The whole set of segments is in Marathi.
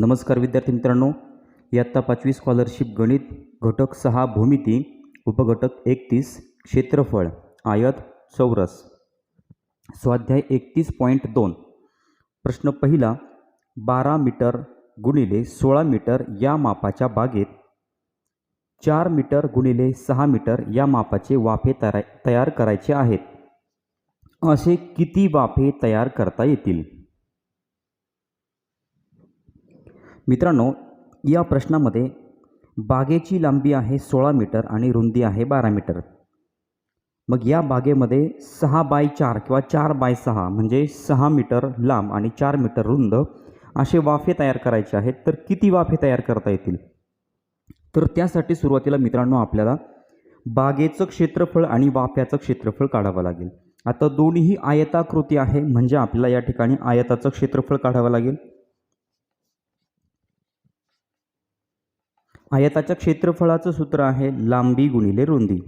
नमस्कार विद्यार्थी मित्रांनो इयत्ता पाचवी स्कॉलरशिप गणित घटक सहा भूमिती उपघटक एकतीस क्षेत्रफळ आयत चौरस. स्वाध्याय एकतीस पॉईंट दोन. प्रश्न पहिला बारा मीटर गुणिले सोळा मीटर या मापाच्या बागेत चार मीटर गुणिले सहा मीटर या मापाचे वाफे तयार तयार करायचे आहेत. असे किती वाफे तयार करता येतील? मित्रांनो या प्रश्नामध्ये बागेची लांबी आहे सोळा मीटर आणि रुंदी आहे बारा मीटर. मग या बागेमध्ये सहा बाय चार किंवा चार बाय सहा म्हणजे सहा मीटर लांब आणि चार मीटर रुंद असे वाफे तयार करायचे आहेत. तर किती वाफे तयार करता येतील? तर त्यासाठी सुरुवातीला मित्रांनो आपल्याला बागेचं क्षेत्रफळ आणि वाफ्याचं क्षेत्रफळ काढावं लागेल. आता दोन्हीही आयताकृती आहे म्हणजे आपल्याला या ठिकाणी आयताचं क्षेत्रफळ काढावं लागेल. आयताच्या क्षेत्रफळाचं सूत्र आहे लांबी गुणिले रुंदी.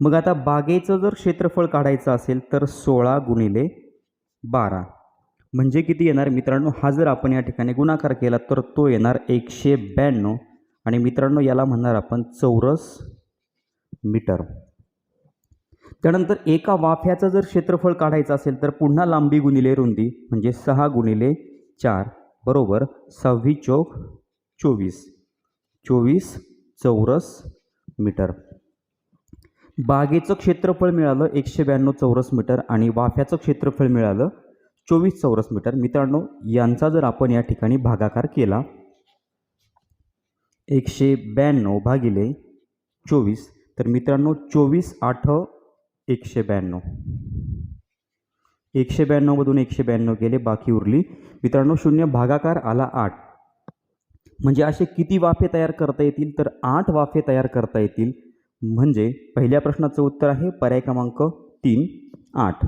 मग आता बागेचं जर क्षेत्रफळ काढायचं असेल तर सोळा गुणिले बारा. म्हणजे किती येणार? मित्रांनो हा जर आपण या ठिकाणी गुणाकार केला तर तो येणार एकशे ब्याण्णव. आणि मित्रांनो याला म्हणणार आपण चौरस मीटर. त्यानंतर एका वाफ्याचं जर क्षेत्रफळ काढायचं असेल तर पुन्हा लांबी गुणिले रुंदी म्हणजे सहा गुणिले चार. बरोबर सव्वीस चौक चोवीस. चोवीस चौरस मीटर. बागेचं क्षेत्रफळ मिळालं एकशे ब्याण्णव चौरस मीटर आणि वाफ्याचं क्षेत्रफळ मिळालं चोवीस चौरस मीटर. मित्रांनो यांचा जर आपण या ठिकाणी भागाकार केला एकशे ब्याण्णव भागिले चोवीस तर मित्रांनो चोवीस आठ एकशे ब्याण्णव. एकशे ब्याण्णवमधून एकशे ब्याण्णव गेले बाकी उरली. मित्रांनो शून्य भागाकार आला आठ. म्हणजे असे किती वाफे तयार करता येतील? तर आठ वाफे तयार करता येतील. म्हणजे पहिल्या प्रश्नाचं उत्तर आहे पर्याय क्रमांक तीन आठ.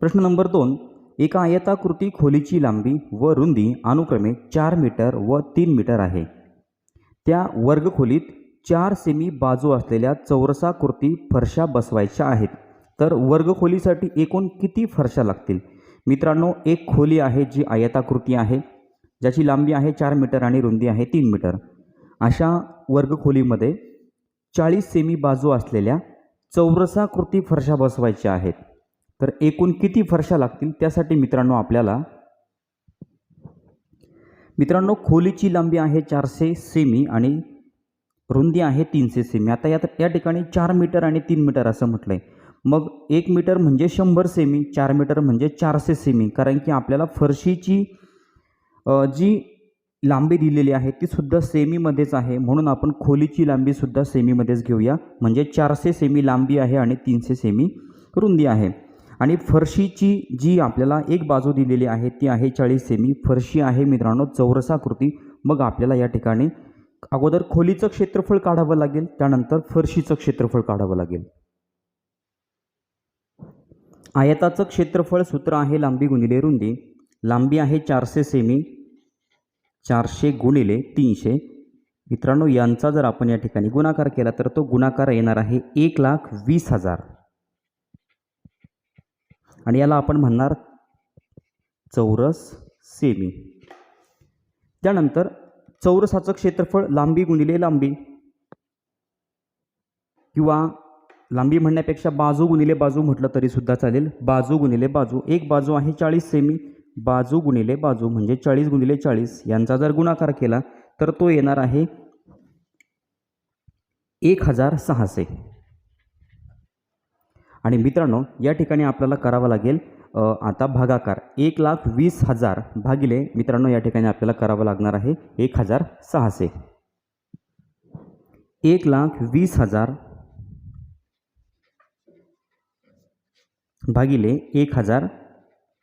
प्रश्न नंबर दोन. एका आयताकृती खोलीची लांबी व रुंदी अनुक्रमे चार मीटर व तीन मीटर आहे. त्या वर्गखोलीत चार सेमी बाजू असलेल्या चौरसाकृती फरशा बसवायच्या आहेत. तर वर्गखोलीसाठी एकूण किती फरशा लागतील? मित्रांनो एक खोली आहे जी आयताकृती आहे ज्याची लांबी आहे चार मीटर आणि रुंदी आहे तीन मीटर. अशा वर्गखोलीमध्ये चाळीस सेमी बाजू असलेल्या चौरसाकृती फरशा बसवायच्या आहेत. तर एकूण किती फरशा लागतील त्यासाठी मित्रांनो आपल्याला मित्रांनो खोलीची लांबी आहे चारशे सेमी आणि रुंदी आहे तीनशे सेमी. आता यात या ठिकाणी चार मीटर आणि तीन मीटर असं म्हटलं आहे मग एक मीटर म्हणजे शंभर सेमी चार मीटर म्हणजे चारशे सेमी. कारण की आपल्याला फरशीची जी लांबी दिलेली आहे ती सुद्धा सेमीमध्येच आहे. म्हणून आपण खोलीची लांबीसुद्धा सेमीमध्येच घेऊया. म्हणजे चारशे सेमी लांबी आहे आणि तीनशे सेमी रुंदी आहे. आणि फरशीची जी आपल्याला एक बाजू दिलेली आहे ती आहे चाळीस सेमी. फरशी आहे मित्रांनो चौरसाकृती मग आपल्याला या ठिकाणी अगोदर खोलीचं क्षेत्रफळ काढावं लागेल त्यानंतर फरशीचं क्षेत्रफळ काढावं लागेल. आयताचं क्षेत्रफळ सूत्र आहे लांबी गुणिले रुंदी. लांबी आहे चारशे सेमी चारशे गुणिले तीनशे. मित्रांनो यांचा जर आपण या ठिकाणी गुणाकार केला तर तो गुणाकार येणार आहे एक लाख वीस हजार. आणि याला आपण म्हणणार चौरस सेमी. त्यानंतर चौरसाचं क्षेत्रफळ लांबी गुणिले लांबी किंवा लांबी म्हणण्यापेक्षा बाजू गुणिले बाजू म्हटलं तरीसुद्धा चालेल. बाजू गुणिले बाजू. एक बाजू आहे चाळीस सेमी बाजू गुणिले बाजू म्हणजे चाळीस गुणिले चाळीस. यांचा जर गुणाकार केला तर तो येणार आहे एक हजार सहाशे. आणि मित्रांनो या ठिकाणी आपल्याला करावा लागेल आता भागाकार. एक लाख वीस हजार भागिले मित्रांनो या ठिकाणी आपल्याला करावं लागणार आहे एक हजार सहाशे. एक लाख वीस हजार भागिले एक हजार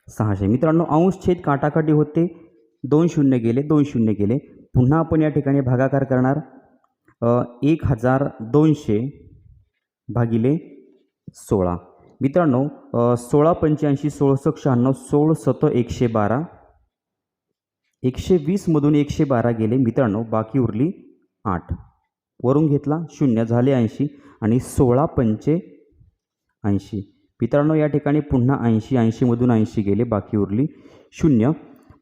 सहाशे. मित्रांनो अंश छेद काटाकाटी होते. दोन शून्य गेले दोन शून्य गेले. पुन्हा आपण या ठिकाणी भागाकार करणार. एक हजार दोनशे भागिले सोळा. मित्रांनो सोळा पंच्याऐंशी सोळसष्ट शहाण्णव सोळ सत एकशे बारा. एकशे वीसमधून एकशे बारा गेले. मित्रांनो बाकी उरली आठ. वरून घेतला शून्य झाले ऐंशी आणि सोळा पंचे ऐंशी. मित्रांनो या ठिकाणी पुन्हा ऐंशी ऐंशीमधून ऐंशी गेले बाकी उरली शून्य.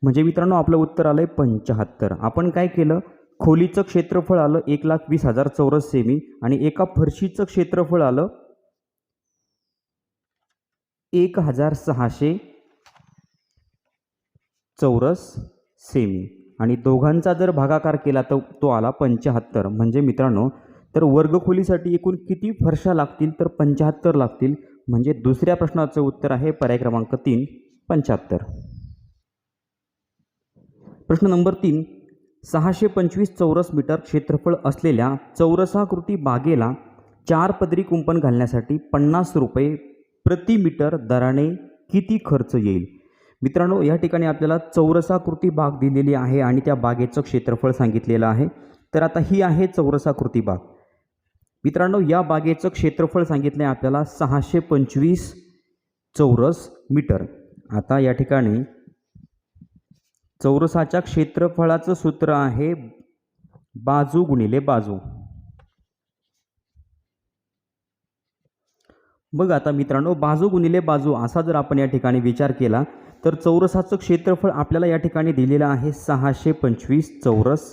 म्हणजे मित्रांनो आपलं उत्तर आलं आहे पंच्याहत्तर आपण काय केलं? खोलीचं क्षेत्रफळ आलं एक लाख वीस हजार चौरस सेमी आणि एका फरशीचं क्षेत्रफळ आलं एक हजार सहाशे चौरस सेमी. आणि दोघांचा जर भागाकार केला तर तो आला पंच्याहत्तर म्हणजे मित्रांनो तर वर्गखोलीसाठी एकूण किती फरशा लागतील? तर पंच्याहत्तर लागतील. म्हणजे दुसऱ्या प्रश्नाचं उत्तर आहे पर्याय क्रमांक तीन पंच्याहत्तर. प्रश्न नंबर तीन सहाशे पंचवीस चौरस मीटर क्षेत्रफळ असलेल्या चौरसाकृती बागेला चार पदरी कुंपण घालण्यासाठी पन्नास रुपये प्रति मीटर दराने किती खर्च येईल? मित्रांनो या ठिकाणी आपल्याला चौरसाकृती बाग दिलेली आहे आणि त्या बागेचं क्षेत्रफळ सांगितलेलं आहे. तर आता ही आहे चौरसाकृती बाग. मित्रांनो या बागेचं क्षेत्रफळ सांगितलं आहे आपल्याला सहाशे पंचवीस चौरस मीटर. आता या ठिकाणी चौरसाच्या क्षेत्रफळाचं सूत्र आहे बाजू गुणिले बाजू. मग आता मित्रांनो बाजू गुणिले बाजू असा जर आपण या ठिकाणी विचार केला तर चौरसाचं क्षेत्रफळ आपल्याला या ठिकाणी दिलेलं आहे सहाशे पंचवीस चौरस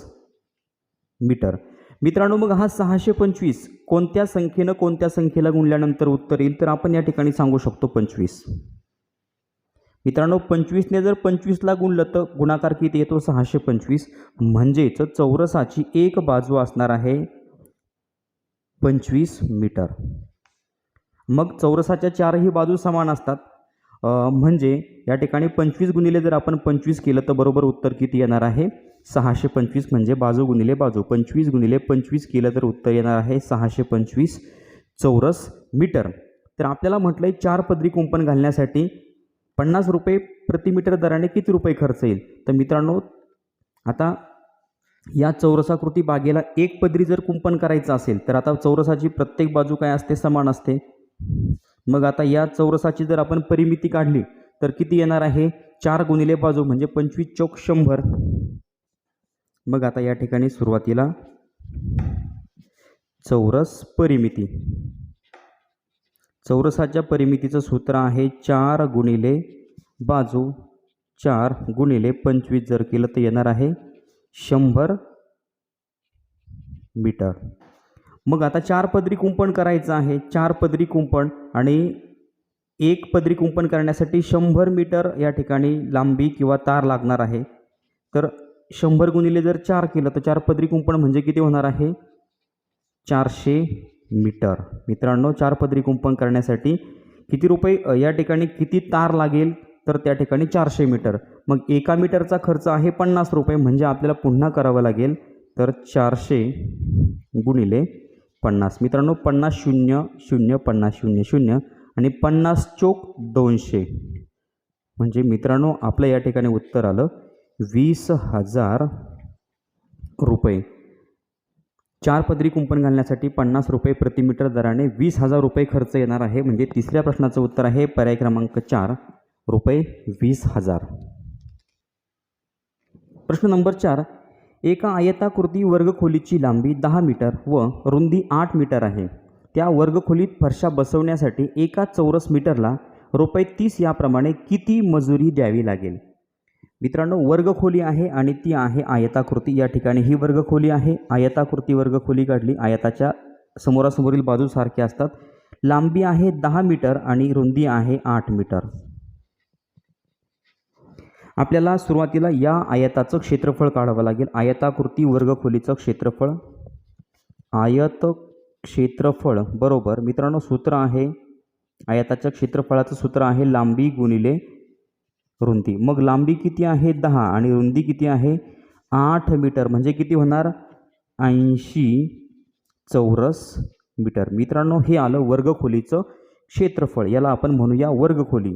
मीटर. मित्रांनो मग हा सहाशे पंचवीस कोणत्या संख्येनं कोणत्या संख्येला गुणल्यानंतर उत्तर येईल? तर आपण या ठिकाणी सांगू शकतो पंचवीस. मित्रांनो पंचवीसने जर पंचवीसला गुणलं तर गुणाकार किती येतो? सहाशे पंचवीस. म्हणजेच चौरसाची एक बाजू असणार आहे पंचवीस मीटर. मग चौरसाच्या चारही बाजू समान असतात. म्हणजे या ठिकाणी पंचवीस गुणिले जर आपण पंचवीस केलं तर बरोबर उत्तर किती येणार आहे? सहाशे पंचवीस म्हणजे बाजू गुणिले बाजू. पंचवीस गुणिले पंचवीस केलं तर उत्तर येणार आहे सहाशे पंचवीस चौरस मीटर. तर आपल्याला म्हटलं आहे चार पदरी कुंपण घालण्यासाठी पन्नास रुपये प्रति मीटर दराने किती रुपये खर्च येईल? तर मित्रांनो आता या चौरसाकृती बागेला एक पदरी जर कुंपण करायचं असेल तर आता चौरसाची प्रत्येक बाजू काय असते? समान असते. मग आता या चौरसाची जर आपण परिमिती काढली तर किती येणार आहे? चार गुणिले बाजू म्हणजे पंचवीस चौक शंभर. मग आता या ठिकाणी सुरुवातीला चौरस परिमिती. चौरसाच्या परिमितीचं सूत्र आहे चार गुणिले बाजू चार गुणिले पंचवीस जर केलं तर येणार आहे शंभर मीटर. मग आता चार पदरी कुंपण करायचं आहे चार पदरी कुंपण आणि एक पदरी कुंपण करण्यासाठी शंभर मीटर या ठिकाणी लांबी किंवा तार लागणार आहे. तर शंभर गुणिले जर चार केलं तर चार पदरी कुंपण म्हणजे किती होणार आहे? चारशे मीटर. मित्रांनो चार पदरी कुंपण करण्यासाठी किती रुपये या ठिकाणी किती तार लागेल? तर त्या ठिकाणी चारशे मीटर. मग एका मीटरचा खर्च आहे पन्नास रुपये म्हणजे आपल्याला पुन्हा करावं लागेल. तर चारशे गुणिले पन्नास. मित्रांनो पन्नास शून्य शून्य पन्नास शून्य शून्य आणि पन्नास चोक दोनशे. म्हणजे मित्रांनो आपलं या ठिकाणी उत्तर आलं. वीस हजार रुपये. चार पदरी कुंपण घालण्यासाठी पन्नास रुपये प्रति मीटर दराने वीस हजार रुपये खर्च येणार आहे. म्हणजे तिसऱ्या प्रश्नाचं उत्तर आहे पर्याय क्रमांक चार रुपये वीस हजार. प्रश्न नंबर चार एका आयताकृती वर्गखोलीची लांबी दहा मीटर व रुंदी आठ मीटर आहे. त्या वर्गखोलीत फरशा बसवण्यासाठी एका चौरस मीटरला रुपये तीस याप्रमाणे किती मजुरी द्यावी लागेल? मित्रांनो वर्गखोली आहे आणि ती आहे आयताकृती. या ठिकाणी ही वर्गखोली आहे. आयताकृती वर्गखोली काढली. आयताच्या समोरासमोरील बाजू सारख्या असतात. लांबी आहे दहा मीटर आणि रुंदी आहे आठ मीटर. आपल्याला सुरुवातीला या आयताचं क्षेत्रफळ काढावं लागेल. आयताकृती वर्गखोलीचं क्षेत्रफळ. आयत क्षेत्रफळ बरोबर. मित्रांनो सूत्र आहे. आयताच्या क्षेत्रफळाचं सूत्र आहे लांबी गुणिले रुंदी. मग लांबी किती आहे? दहा. आणि रुंदी किती आहे? आठ मीटर. म्हणजे किती होणार? ऐंशी चौरस मीटर. मित्रांनो हे आलं वर्गखोलीचं क्षेत्रफळ. याला आपण म्हणूया वर्गखोली.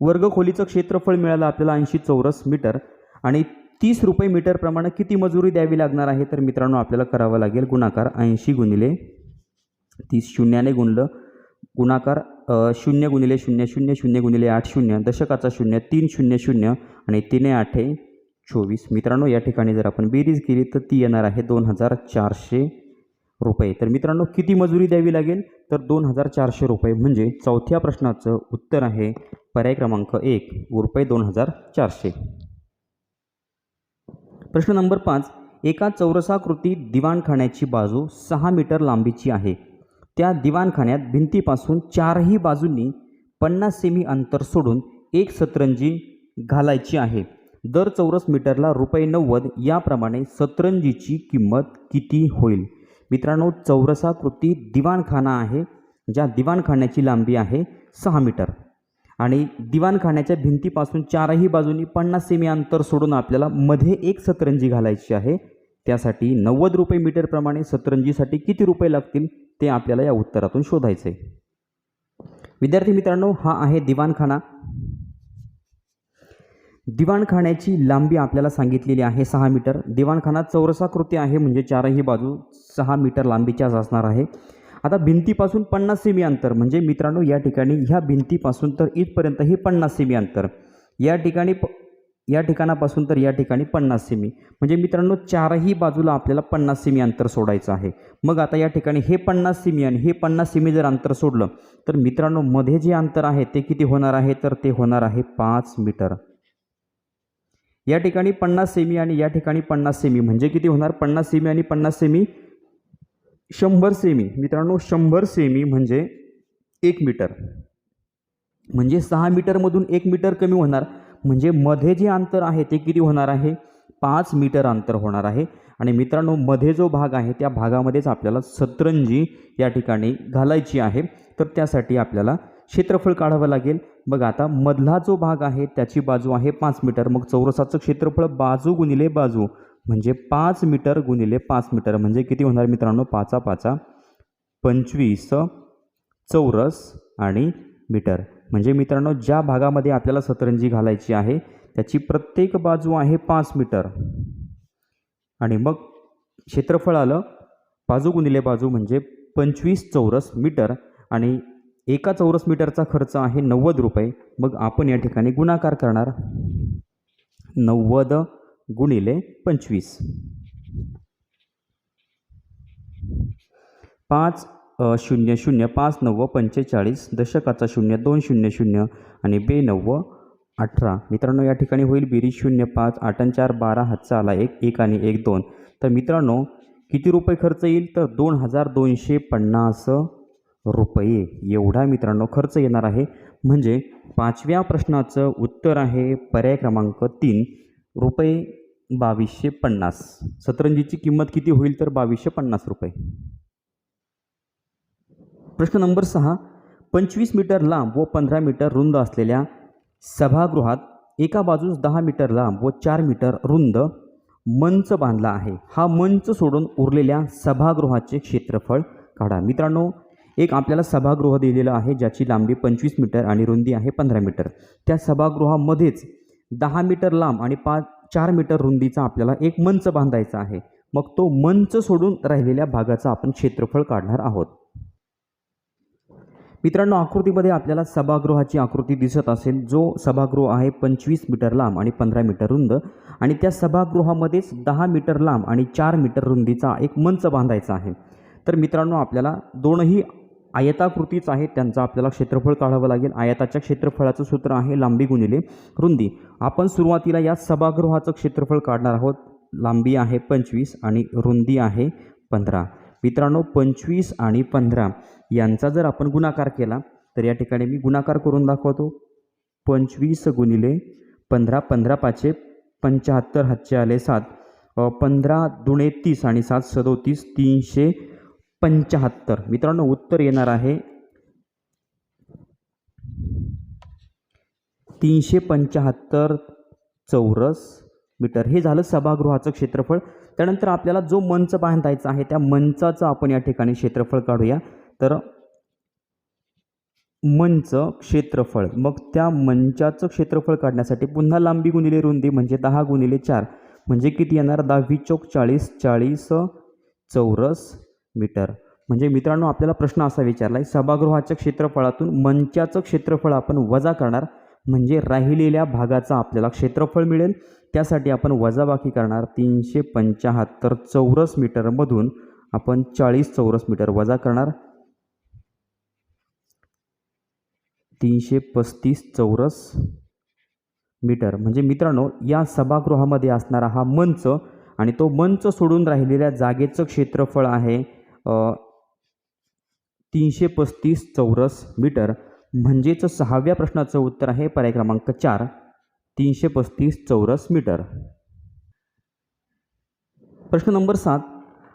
वर्गखोलीचं क्षेत्रफळ मिळालं आपल्याला ऐंशी चौरस मीटर. आणि तीस रुपये मीटर प्रमाणे किती मजुरी द्यावी लागणार आहे? तर मित्रांनो आपल्याला करावं लागेल गुणाकार. ऐंशी गुणिले तीस शून्याने गुणलं गुणाकार शून्य गुणिले शून्य शून्य शून्य गुणिले आठ शून्य दशकाचा शून्य तीन शून्य शून्य आणि तीन आठे चोवीस. मित्रांनो या ठिकाणी जर आपण बेरीज केली तर ती येणार आहे दोन हजार चारशे रुपये. तर मित्रांनो किती मजुरी द्यावी लागेल? तर दोन हजार चारशे रुपये. म्हणजे चौथ्या प्रश्नाचं उत्तर आहे पर्याय क्रमांक एक रुपये दोन हजार चारशे. प्रश्न नंबर पाच एका चौरसाकृती दिवाणखान्याची बाजू सहा मीटर लांबीची आहे. त्या दिवाणखान्यात भिंतीपासून चारही बाजूंनी पन्नास सेमी अंतर सोडून एक सतरंजी घालायची आहे. दर चौरस मीटरला रुपये नव्वद याप्रमाणे सतरंजीची किंमत किती होईल? मित्रांनो चौरसाकृती दिवाणखाना आहे ज्या दिवाणखान्याची लांबी आहे सहा मीटर. आणि दिवाणखान्याच्या भिंतीपासून चारही बाजूंनी पन्नास सेमी अंतर सोडून आपल्याला मध्ये एक सतरंजी घालायची आहे. त्यासाठी नव्वद रुपये मीटरप्रमाणे सतरंजीसाठी किती रुपये लागतील? ते आपल्याला या उत्तरातून शोधायचं. आहे. विद्यार्थी मित्रांनो हा आहे दिवाणखाना. दिवाणखान्याची लांबी आपल्याला सांगितलेली आहे सहा मीटर. दिवाणखाना चौरसाकृती आहे म्हणजे चारही बाजू सहा मीटर लांबीच्याच असणार आहे. आता भिंतीपासून पन्नास सेमी अंतर म्हणजे मित्रांनो या ठिकाणी ह्या भिंतीपासून तर इथपर्यंत हे पन्नास सेमी अंतर. या ठिकाणी प या ठिकाणापासून तर या ठिकाणी पन्नास सेमी. म्हणजे मित्रांनो चारही बाजूला आपल्याला पन्नास सेमी अंतर सोडायचं आहे. मग आता या ठिकाणी हे पन्नास सेमी आणि हे पन्नास सेमी जर अंतर सोडलं तर मित्रांनो मध्ये जे अंतर आहे ते किती होणार आहे? तर ते होणार आहे पाच मीटर. या ठिकाणी पन्नास सेमी आणि या ठिकाणी पन्नास सेमी. म्हणजे किती होणार? पन्नास सेमी आणि पन्नास सेमी. शंभर सेमी. मित्रांनो शंभर सेमी म्हणजे एक मीटर. म्हणजे सहा मीटरमधून एक मीटर कमी होणार. म्हणजे मध्ये जे अंतर आहे ते किती होणार आहे? पाच मीटर अंतर होणार आहे. आणि मित्रांनो मध्ये जो भाग आहे त्या भागामध्येच आपल्याला सतरंजी या ठिकाणी घालायची आहे. तर त्यासाठी आपल्याला क्षेत्रफळ काढावं लागेल. बघा आता मधला जो भाग आहे त्याची बाजू आहे पाच मीटर. मग चौरसाचं क्षेत्रफळ बाजू गुणिले बाजू म्हणजे पाच मीटर गुणिले पाच मीटर. म्हणजे किती होणार मित्रांनो? पाचा पाचा पंचवीस चौरस आणि मीटर. म्हणजे मित्रांनो ज्या भागामध्ये आपल्याला सतरंजी घालायची आहे त्याची प्रत्येक बाजू आहे पाच मीटर. आणि मग क्षेत्रफळ आलं बाजू गुणिले बाजू म्हणजे पंचवीस चौरस मीटर. आणि एका चौरस मीटरचा खर्च आहे नव्वद रुपये. मग आपण या ठिकाणी गुणाकार करणार. नव्वद गुणिले पंचवीस. पाच शून्य शून्य पाच नव्वद पंचेचाळीस दशकाचा शून्य दोन शून्य शून्य आणि बे अठरा. मित्रांनो या ठिकाणी होईल बेरीज शून्य पाच आठ आणि चार बारा हातचा आला एक एक आणि एक दोन. तर मित्रांनो किती रुपये खर्च येईल? तर दोन हजार दोनशे पन्नास रुपये. एवढा मित्रांनो खर्च येणार आहे. म्हणजे पाचव्या प्रश्नाचं उत्तर आहे पर्याय क्रमांक तीन रुपये बावीसशे पन्नास. सतरंजीची किंमत किती होईल? तर बावीसशे पन्नास रुपये. प्रश्न नंबर सहा पंचवीस मीटर लांब व पंधरा मीटर रुंद असलेल्या सभागृहात एका बाजूस दहा मीटर लांब व चार मीटर रुंद मंच बांधला आहे. हा मंच सोडून उरलेल्या सभागृहाचे क्षेत्रफळ काढा. मित्रांनो एक आपल्याला सभागृह दिलेलं आहे ज्याची लांबी पंचवीस मीटर आणि रुंदी आहे पंधरा मीटर. त्या सभागृहामध्येच दहा मीटर लांब आणि पाच चार मीटर रुंदीचा आपल्याला एक मंच बांधायचा आहे. मग तो मंच सोडून राहिलेल्या भागाचं आपण क्षेत्रफळ काढणार आहोत. मित्रांनो आकृतीमध्ये आपल्याला सभागृहाची आकृती दिसत असेल. जो सभागृह आहे पंचवीस मीटर लांब आणि पंधरा मीटर रुंद. आणि त्या सभागृहामध्येच दहा मीटर लांब आणि चार मीटर रुंदीचा एक मंच बांधायचा आहे. तर मित्रांनो आपल्याला दोनही आयताकृतीच आहेत. त्यांचं आपल्याला क्षेत्रफळ काढावं लागेल. आयताच्या क्षेत्रफळाचं सूत्र आहे लांबी गुणिले रुंदी. आपण सुरुवातीला या सभागृहाचं क्षेत्रफळ काढणार आहोत. लांबी आहे पंचवीस आणि रुंदी आहे पंधरा. मित्रांनो पंचवीस आणि पंधरा यांचा जर आपण गुणाकार केला तर या ठिकाणी मी गुणाकार करून दाखवतो. पंचवीस गुणिले पंधरा पंधरा पाचशे पंच्याहत्तर हातचे आले सात. पंधरा दुणे तीस आणि सात सदोतीस तीनशे पंच्याहत्तर. मित्रांनो उत्तर येणार आहे. तीनशे पंच्याहत्तर चौरस मीटर. हे झालं सभागृहाचं क्षेत्रफळ. त्यानंतर आपल्याला जो मंच बांधायचा आहे त्या मंचाचं आपण या ठिकाणी क्षेत्रफळ काढूया. तर मंच क्षेत्रफळ. मग त्या मंचाचं क्षेत्रफळ काढण्यासाठी पुन्हा लांबी गुणिले रुंदी म्हणजे दहा गुणिले चार. म्हणजे किती येणार? दहावी चौक चाळीस चाळीस चौरस मीटर. म्हणजे मित्रांनो आपल्याला प्रश्न असा विचारला आहे सभागृहाच्या क्षेत्रफळातून मंचाचं क्षेत्रफळ आपण वजा करणार? म्हणजे राहिलेल्या भागाचा आपल्याला क्षेत्रफळ मिळेल. त्यासाठी आपण वजाबाकी करणार तीनशे पंच्याहत्तर चौरस मीटरमधून आपण चाळीस चौरस मीटर वजा करणार. तीनशे पस्तीस चौरस मीटर. म्हणजे मित्रांनो या सभागृहामध्ये असणारा हा मंच आणि तो मंच सोडून राहिलेल्या जागेचं क्षेत्रफळ आहे तीनशे पस्तीस चौरस मीटर. म्हणजेच सहाव्या प्रश्नाचं उत्तर आहे पर्याय क्रमांक चार तीनशे पस्तीस चौरस मीटर. प्रश्न नंबर सात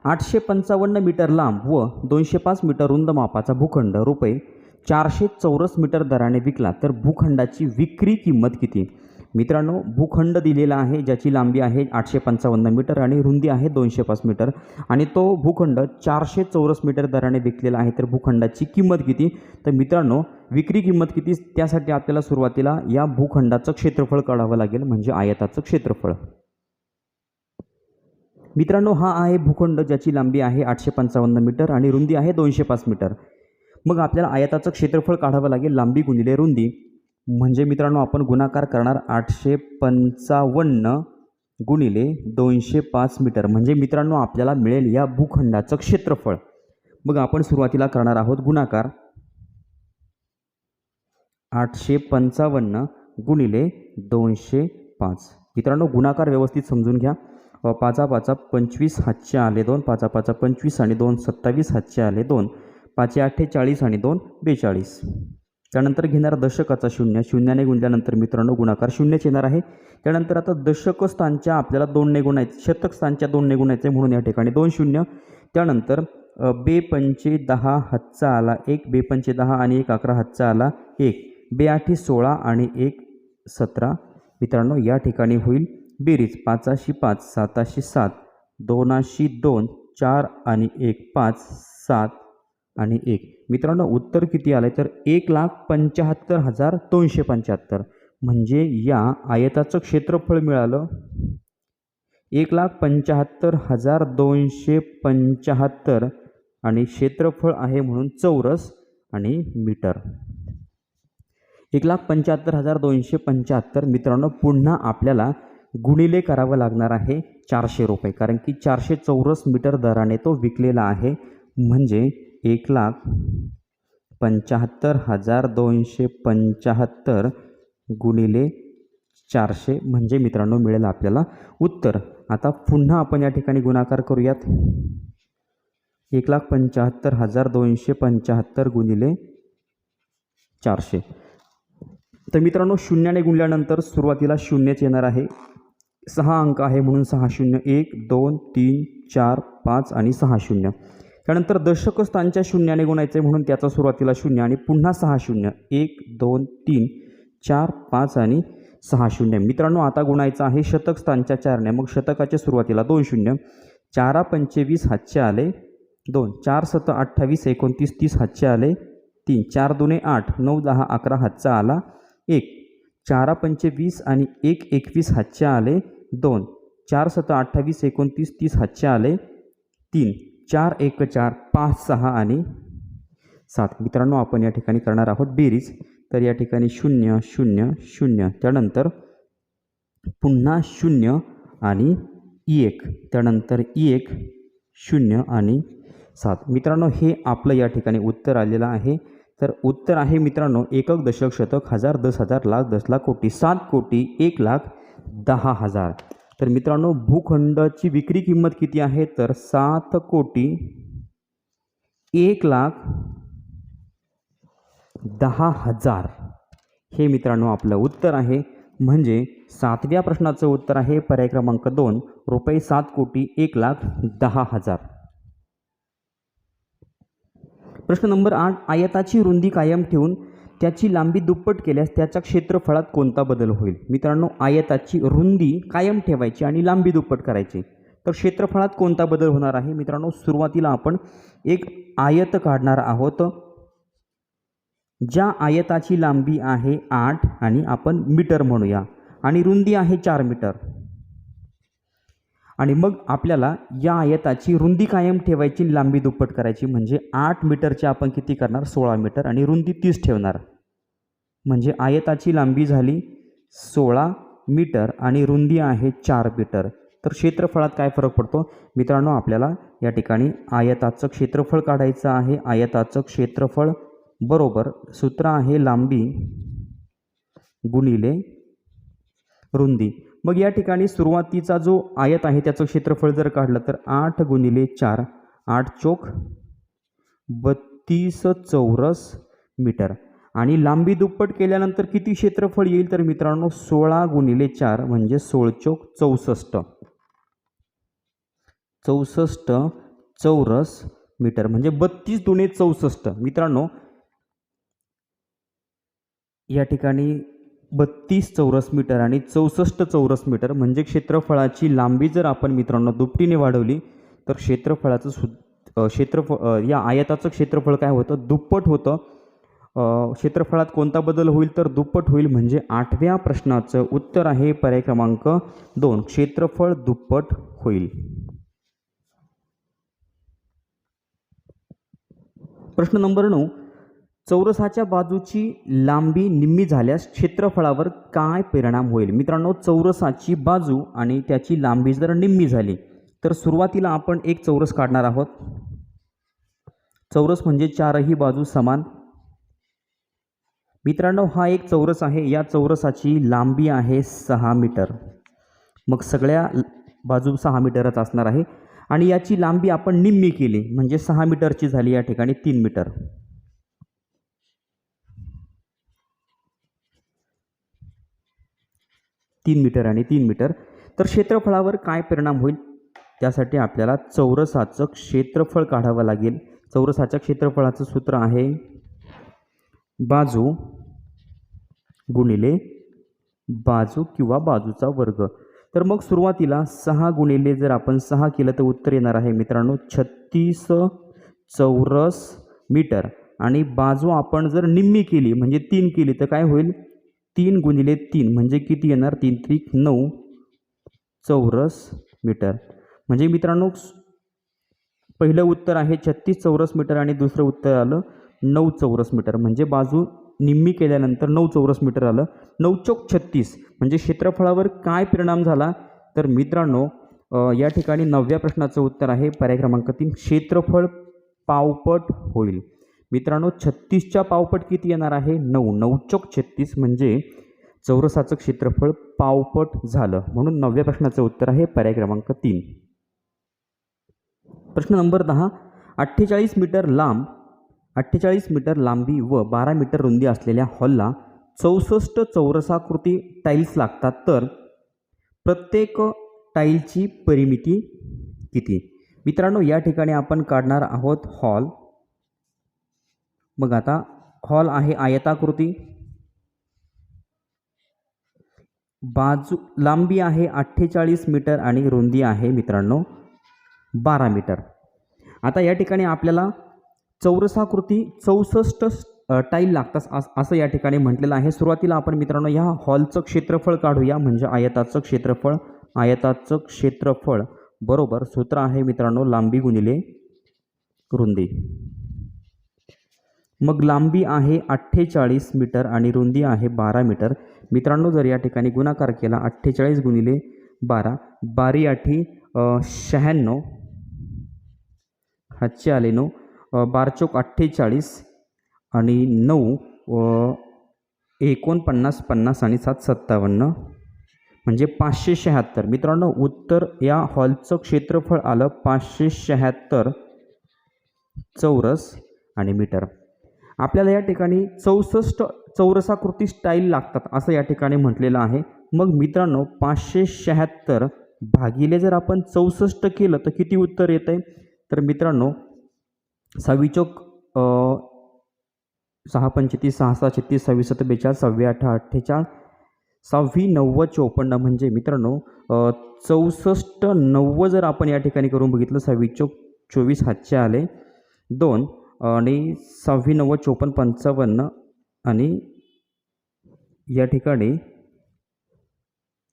आठशे पंचावन्न मीटर लांब व दोनशे पाच मीटर रुंद मापाचा भूखंड रुपये चारशे चौरस मीटर दराने विकला तर भूखंडाची विक्री किंमत किती? मित्रांनो भूखंड दिलेला आहे ज्याची लांबी आहे आठशे पंचावन्न मीटर आणि रुंदी आहे दोनशे पाच मीटर. आणि तो भूखंड चारशे चौरस मीटर दराने विकलेला आहे तर भूखंडाची किंमत किती? तर मित्रांनो विक्री किंमत किती? त्यासाठी आपल्याला सुरुवातीला या भूखंडाचं क्षेत्रफळ काढावं लागेल म्हणजे आयताचं क्षेत्रफळ. मित्रांनो हा आहे भूखंड ज्याची लांबी आहे आठशे पंचावन्न मीटर आणि रुंदी आहे दोनशे पाच मीटर. मग आपल्याला आयताचं क्षेत्रफळ काढावं लागेल लांबी गुणिले रुंदी. म्हणजे मित्रांनो आपण गुणाकार करणार आठशे पंचावन्न गुणिले दोनशे पाच मीटर. म्हणजे मित्रांनो आपल्याला मिळेल या भूखंडाचं क्षेत्रफळ. मग आपण सुरुवातीला करणार आहोत गुणाकार. आठशे पंचावन्न गुणिले दोनशे पाच. मित्रांनो गुणाकार व्यवस्थित समजून घ्या. पाचा पाचा पंचवीस हातचे आले दोन पाचा पाचा पंचवीस आणि दोन सत्तावीस हातचे आले दोन. पाचशे अठ्ठेचाळीस चाळीस आणि दोन बेचाळीस. त्यानंतर घेणार दशकाचा शून्य. शून्याने गुणल्यानंतर मित्रांनो गुणाकार शून्यच येणार आहे. त्यानंतर आता दशक स्थानच्या आपल्याला दोनने गुणायचे शतक स्थानच्या दोनने गुणायचे म्हणून या ठिकाणी दोन शून्य. त्यानंतर बे पंचे दहा हातचा आला एक बे पंचे दहा आणि एक अकरा हातचा आला एक बे आठी सोळा आणि एक सतरा. मित्रांनो या ठिकाणी होईल बेरीज. पाचाशी पाच साताशी सात दोनाशी दोन चार आणि एक पाच सात. आणि एक. मित्रांनो उत्तर किती आलं तर एक लाख पंच्याहत्तर हजार दोनशे पंच्याहत्तर. म्हणजे या आयताचं क्षेत्रफळ मिळालं एक लाख पंच्याहत्तर हजार दोनशे पंच्याहत्तर आणि क्षेत्रफळ आहे म्हणून चौरस आणि मीटर. एक लाख पंच्याहत्तर हजार दोनशे पंच्याहत्तर. मित्रांनो पुन्हा आपल्याला गुणिले करावं लागणार आहे चारशे रुपये. कारण की चारशे चौरस मीटर दराने तो विकलेला आहे. म्हणजे एक लाख पंच्याहत्तर हजार दोनशे पंच्याहत्तर गुणिले चारशे म्हणजे मित्रांनो मिळेल आपल्याला उत्तर. आता पुन्हा आपण या ठिकाणी गुणाकार करूयात. एक लाख पंच्याहत्तर हजार दोनशे पंच्याहत्तर गुणिले चारशे. तर मित्रांनो शून्याने गुणल्यानंतर सुरुवातीला शून्यच येणार आहे. सहा अंक आहे म्हणून सहा शून्य. एक दोन तीन चार पाच आणि सहा शून्य. त्यानंतर दशक स्थानच्या शून्याने गुणायचे म्हणून त्याचा सुरुवातीला शून्य आणि पुन्हा सहा शून्य. एक दोन तीन चार पाच आणि सहा शून्य. मित्रांनो आता गुणायचं आहे शतक स्थानच्या चारने. मग शतकाच्या सुरुवातीला दोन शून्य. चारा पंचेवीस हातचे आले दोन. चार सत अठ्ठावीस एकोणतीस तीस हातचे आले तीन. चार दुने आठ नऊ दहा अकरा हातचा आला एक. चारा पंचेवीस आणि एक एकवीस हातचे आले दोन. चार सत अठ्ठावीस एकोणतीस तीस हातचे आले तीन. चार एक चार पाच सहा आणि सात. मित्रांनो आपण या ठिकाणी करणार आहोत बेरीज. तर या ठिकाणी शून्य शून्य शून्य. त्यानंतर पुन्हा शून्य आणि एक. त्यानंतर एक शून्य आणि सात. मित्रांनो हे आपलं या ठिकाणी उत्तर आलेलं आहे. तर उत्तर आहे मित्रांनो एकक दशक शतक हजार दस हजार लाख दस लाख कोटी सात कोटी एक लाख दहा हजार. तर मित्रांनो भूखंडाची विक्री किंमत किती आहे? तर सात कोटी एक लाख दहा हजार. हे मित्रांनो आपलं उत्तर आहे. म्हणजे सातव्या प्रश्नाचं उत्तर आहे. पर्याय क्रमांक दोन रुपये सात कोटी एक लाख दहा हजार. प्रश्न नंबर आठ आयताची रुंदी कायम ठेवून त्याची लांबी दुप्पट केल्यास त्याच्या क्षेत्रफळात कोणता बदल होईल? मित्रांनो आयताची रुंदी कायम ठेवायची आणि लांबी दुप्पट करायची. तर क्षेत्रफळात कोणता बदल होणार आहे? मित्रांनो सुरुवातीला आपण एक आयत काढणार आहोत ज्या आयताची लांबी आहे आठ आणि आपण मीटर म्हणूया. आणि रुंदी आहे चार मीटर. आणि मग आपल्याला या आयताची रुंदी कायम ठेवायची लांबी दुप्पट करायची. म्हणजे आठ मीटरची आपण किती करणार? सोळा मीटर. आणि रुंदी तीस ठेवणार. म्हणजे आयताची लांबी झाली सोळा मीटर आणि रुंदी आहे चार मीटर. तर क्षेत्रफळात काय फरक पडतो? मित्रांनो आपल्याला या ठिकाणी आयताचं क्षेत्रफळ काढायचं आहे. आयताचं क्षेत्रफळ बरोबर सूत्र आहे लांबी गुणिले रुंदी. मग या ठिकाणी सुरुवातीचा जो आयत आहे त्याचं क्षेत्रफळ जर काढलं तर आठ गुणिले चार आठ चोक बत्तीस चौरस मीटर. आणि लांबी दुप्पट केल्यानंतर किती क्षेत्रफळ येईल तर मित्रांनो सोळा गुणिले चार म्हणजे सोळचोक चौसष्ट. चौसष्ट चौरस मीटर म्हणजे बत्तीस दुणे चौसष्ट. मित्रांनो या ठिकाणी बत्तीस चौरस मीटर आणि चौसष्ट चौरस मीटर म्हणजे क्षेत्रफळाची लांबी जर आपण मित्रांनो दुपटीने वाढवली तर क्षेत्रफळाचं सु क्षेत्रफळ या आयताचं क्षेत्रफळ काय होतं? दुप्पट होतं. क्षेत्रफळात कोणता बदल होईल तर दुप्पट होईल म्हणजे आठव्या प्रश्नाचं उत्तर आहे पर्याय क्रमांक दोन क्षेत्रफळ दुप्पट होईल. प्रश्न नंबर नऊ चौरसाच्या बाजूची लांबी निम्मी झाल्यास क्षेत्रफळावर काय परिणाम होईल? मित्रांनो चौरसाची बाजू आणि त्याची लांबी जर निम्मी झाली तर सुरुवातीला आपण एक चौरस काढणार आहोत. चौरस म्हणजे चारही बाजू समान. मित्रांनो हा एक चौरस आहे. या चौरसाची लांबी आहे सहा मीटर. मग सगळ्या बाजू सहा मीटरच असणार आहे. आणि याची लांबी आपण निम्मी केली म्हणजे सहा मीटरची झाली या ठिकाणी तीन मीटर. तीन मीटर आणि तीन मीटर. तर क्षेत्रफळावर काय परिणाम होईल? त्यासाठी आपल्याला चौरसाचं क्षेत्रफळ काढावं लागेल. चौरसाच्या क्षेत्रफळाचं सूत्र आहे बाजू गुणिले बाजू किंवा बाजूचा वर्ग. तर मग सुरुवातीला सहा गुणिले जर आपण सहा केलं तर उत्तर येणार आहे मित्रांनो छत्तीस चौरस मीटर. आणि बाजू आपण जर निम्मी केली म्हणजे तीन केली तर काय होईल? तीन गुणिले तीन म्हणजे किती येणार? तीन त्रिक नऊ चौरस मीटर. म्हणजे मित्रांनो पहिलं उत्तर आहे छत्तीस चौरस मीटर आणि दुसरं उत्तर आलं नऊ चौरस मीटर. म्हणजे बाजू निम्मी केल्यानंतर नऊ चौरस मीटर आलं. नऊ चौक छत्तीस म्हणजे क्षेत्रफळावर काय परिणाम झाला? तर मित्रांनो या ठिकाणी नवव्या प्रश्नाचं उत्तर आहे. पर्याय क्रमांक तीन क्षेत्रफळ पावपट होईल. मित्रांनो छत्तीसच्या पावपट किती येणार आहे? नऊ. नऊ चौक छत्तीस म्हणजे चौरसाचं क्षेत्रफळ पावपट झालं. म्हणून नवव्या प्रश्नाचं उत्तर आहे पर्याय क्रमांक तीन. प्रश्न नंबर दहा. अठ्ठेचाळीस मीटर लांब अठ्ठेचाळीस मीटर लांबी व बारा मीटर रुंदी असलेल्या हॉलला चौसष्ट चौरसाकृती टाईल्स लागतात. तर प्रत्येक टाईलची परिमिती किती? मित्रांनो या ठिकाणी आपण काढणार आहोत हॉल. मग आता हॉल आहे आयताकृती. बाजू लांबी आहे अठ्ठेचाळीस मीटर आणि रुंदी आहे मित्रांनो बारा मीटर. आता या ठिकाणी आपल्याला चौरसाकृती चौसष्ट टाईल लागतात असं या ठिकाणी म्हटलेलं आहे. सुरुवातीला आपण मित्रांनो ह्या हॉलचं क्षेत्रफळ काढूया म्हणजे आयताचं क्षेत्रफळ आयताचं क्षेत्रफळ. बरोबर सूत्र आहे मित्रांनो लांबी गुणिले रुंदी. मग लांबी आहे अठ्ठेचाळीस मीटर आणि रुंदी आहे बारा मीटर. मित्रांनो जर या ठिकाणी गुणाकार केला अठ्ठेचाळीस गुणिले बारा बारी आठी शहाण्णव हातचे आले नऊ बारचोक अठ्ठेचाळीस आणि नऊ एकोणपन्नास पन्नास आणि सात सत्तावन्न म्हणजे पाचशे शहात्तर. मित्रांनो उत्तर या हॉलचं क्षेत्रफळ आलं पाचशे शहात्तर चौरस आणि मीटर. आपल्याला या ठिकाणी चौसष्ट चौरसाकृती स्टाईल लागतात असं या ठिकाणी म्हटलेलं आहे. मग मित्रांनो पाचशे शहात्तर भागिले जर आपण चौसष्ट केलं तर किती उत्तर येतं आहे तर मित्रांनो सहावी सहा पंचेतीस सहा सहा छत्तीस सव्वीस सत्तर बेचाळीस सहावी अठरा अठ्ठेचाळीस सहावी नव्वद चोपन्न म्हणजे मित्रांनो चौसष्ट नव्वद जर आपण या ठिकाणी करून बघितलं सहावी चौक चोवीस हातचे आले. दोन आणि सहावी नव्वद चोपन्न पंचावन्न आणि या ठिकाणी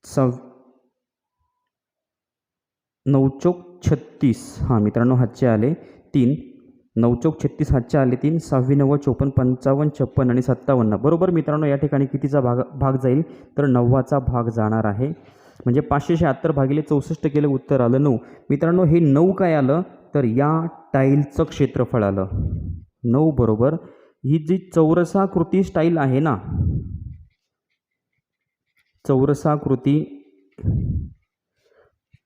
सव नऊ चौक छत्तीस हां मित्रांनो हातचे आले तीन. नऊ चौक छत्तीस हातचे आले तीन. सहावी नव्वद चोपन्न पंचावन्न छप्पन आणि सत्तावन्न. बरोबर मित्रांनो या ठिकाणी कितीचा भाग भाग जाईल? तर नव्वाचा भाग जाणार आहे. म्हणजे पाचशे शहात्तर भागिले चौसष्ट केलं उत्तर आलं नऊ. मित्रांनो हे नऊ काय आलं? तर या टाईलचं क्षेत्रफळ आलं. नऊ बरोबर. ही जी चौरसाकृती स्टाईल आहे ना चौरसाकृती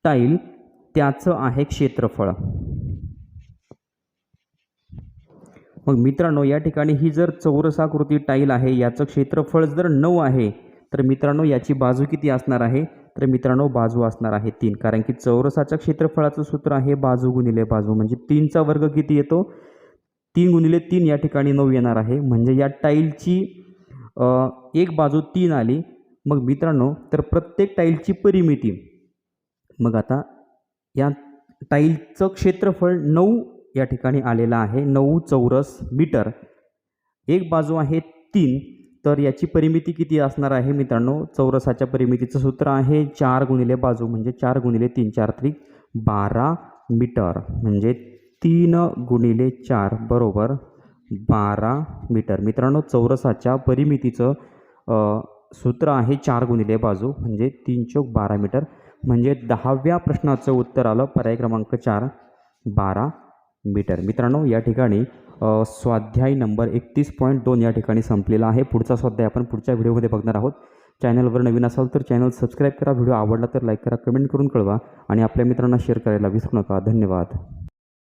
टाईल त्याचं आहे क्षेत्रफळ. मग मित्रांनो या ठिकाणी ही जर चौरसाकृती टाईल आहे याचं क्षेत्रफळ जर नऊ आहे तर मित्रांनो याची बाजू किती असणार आहे? तर मित्रांनो बाजू असणार आहे तीन. कारण की चौरसाच्या क्षेत्रफळाचं सूत्र आहे बाजू गुणिले बाजू. म्हणजे तीनचा वर्ग किती येतो? तीन गुणिले तीन या ठिकाणी नऊ येणार आहे. म्हणजे या टाईलची एक बाजू तीन आली. मग मित्रांनो तर प्रत्येक टाईलची परिमिती. मग आता या टाईलचं क्षेत्रफळ नऊ या ठिकाणी आलेलं आहे. नऊ चौरस मीटर. एक बाजू आहे तीन. तर याची परिमिती किती असणार आहे मित्रांनो? चौरसाच्या परिमितीचं सूत्र आहे चार गुणिले बाजू म्हणजे चार गुणिले तीन चार त्रिक बारा मीटर म्हणजे तीन गुणिले चार बरोबर बारा मीटर. मित्रांनो चौरसाच्या परिमितीचं सूत्र आहे चार गुणिले बाजू म्हणजे तीन चौक बारा मीटर. म्हणजे दहाव्या प्रश्नाचं उत्तर आलं पर्याय क्रमांक चार बारा मीटर. मित्रांनो या ठिकाणी स्वाध्याय नंबर एकतीस पॉईंट दोन या ठिकाणी संपलेला आहे. पुढचा स्वाध्याय आपण पुढच्या व्हिडिओमध्ये बघणार आहोत. चॅनलवर नवीन असाल तर चॅनल सबस्क्राईब करा व्हिडिओ आवडला तर लाईक करा कमेंट करून कळवा आणि आपल्या मित्रांना शेअर करायला विसरू नका. धन्यवाद.